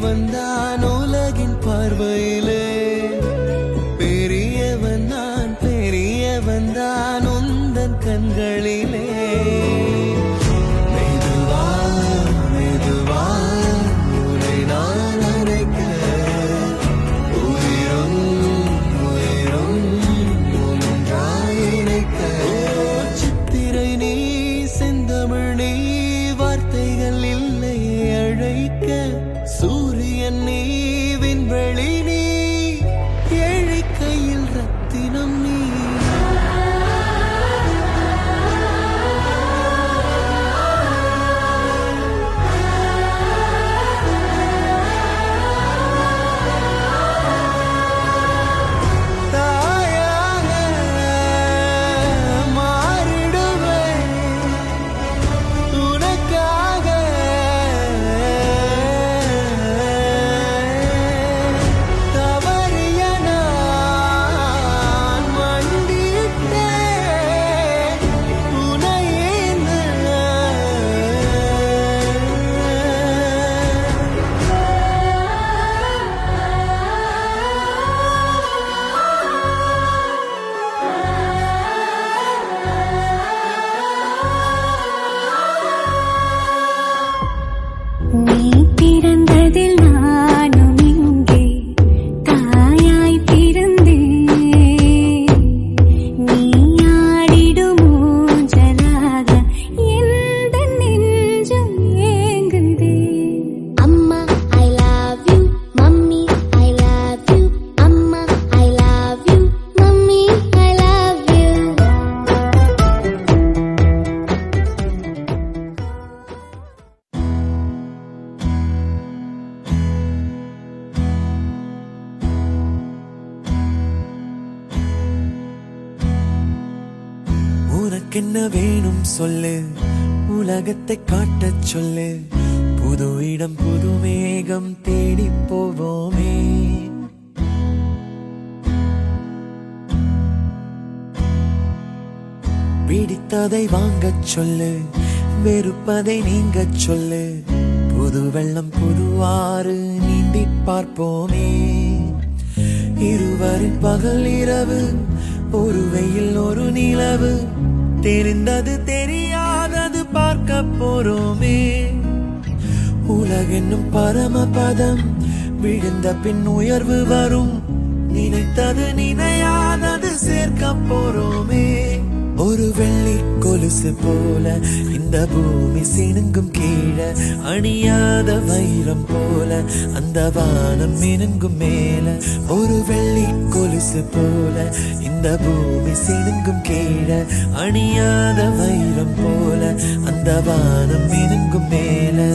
வந்தான் உலகின் பார்வையே. உனக்கென்ன வேணும் சொல்லு. உலகத்தை காட்டச் சொல்லு. புது இடம் புது மேகம் தேடி போவோமே. பிடித்ததை வாங்கச் சொல்லு. வெறுப்பதை நீங்கச் சொல்லு. புது வெள்ளம் புதுவாறு நீந்தி பார்ப்போமே. இருவரின் பகல் இரவு ஒரு வெயில் ஒரு நிலவு. தெரிந்தது தெரியாதது பார்க்க போறோமே. உலகென்னும் பரமபதம் விழுந்த பின் உயர்வு வரும். நினைத்தது நினையாதது சேர்க்க போறோமே. ஒரு வெள்ளி கொலுசு போல இந்த பூமி சினுங்கும் கீழே அணியாத வைரம் போல அந்த வானம் மினுங்கும் மேல. ஒரு வெள்ளி கொலுசு போல இந்த பூமி சினுங்கும் கீழே அணியாத வைரம் போல அந்த வானம் மினுங்கும் மேலே.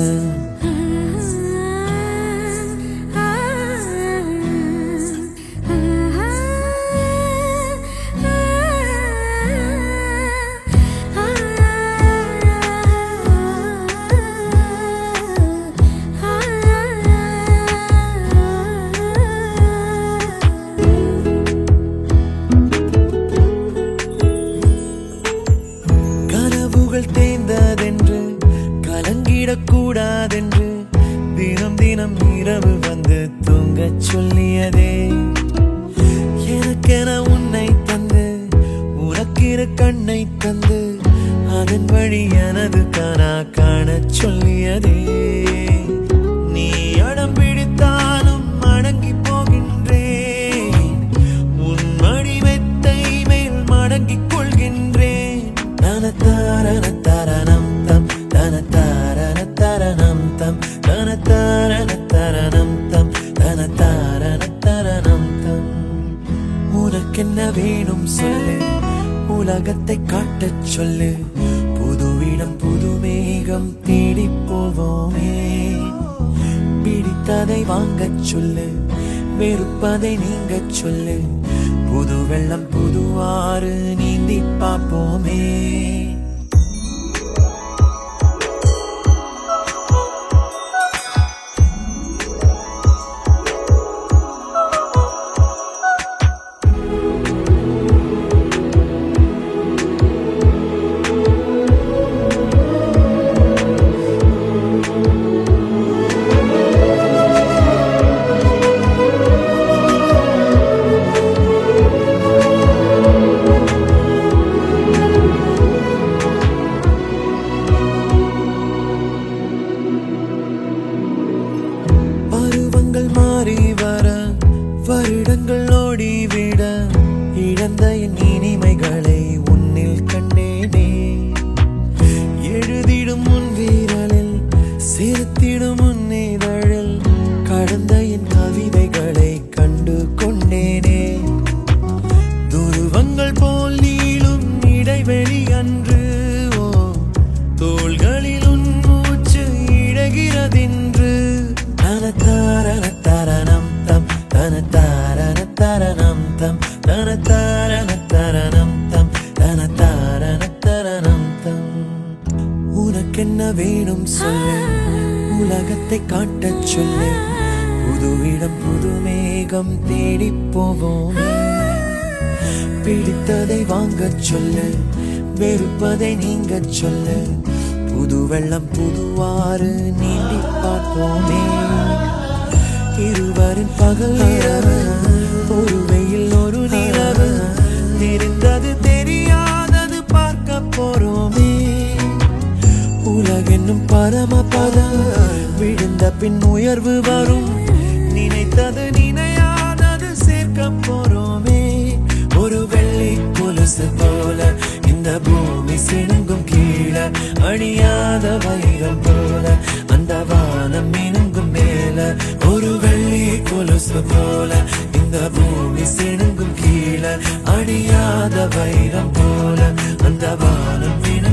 அதன் வழி எனது கனா காண சொல்லியதே. நீ அடம் பிடித்தாலும் அடங்கி போகின்றேன். உன் மடி மெத்தை மேல் மடங்கிக் கொள்கின்றேன். தனத்தாரண தரணம் தம் தனத்தாரண தரணம் தம் தனத்தாரண தரணம் தம் தனத்தாரண தரணம் தம். உனக்கென்ன வேணும் சொல்லு உலகத்தை காட்டச் சொல்லு. வெறுப்பதை வாங்கச் சொல்லு வெறுப்பதை நீங்கச் சொல்லு. புது வெள்ளம் புது ஆறு நீந்தி பார்ப்போமே. உனக்கென்ன வேணும் சொல்லு. உலகத்தை காட்டச் சொல்லு. புது இடம் புது மேகம் தேடி போவோமே. பிடித்ததை வாங்கச் சொல்லு. வெறுப்பதை நீங்க சொல்லு. புது வெள்ளம் புதுவாறு நீந்தி பார்ப்போமே. இருவரின் பகல் இரவு ஒரு வெயில் ஒரு நிலவு. தெரிந்தது உலகென்னும் பரமபதம் விழுந்த பின் உயர்வு வரும். நினைத்தது நினையாதது சேர்க்க போறோமே. ஒரு வெள்ளி புலசு போல இந்த பூமி சிணுங்கும் கீழே. அணியாத வைரம் போல அந்த வானம் மினுங்கும் மேல. ஒரு வெள்ளி கொலுசு போல இந்த பூமி சிணுங்கும் கீழே. அணியாத வைரம் போல அந்த வானம் மினுங்கும்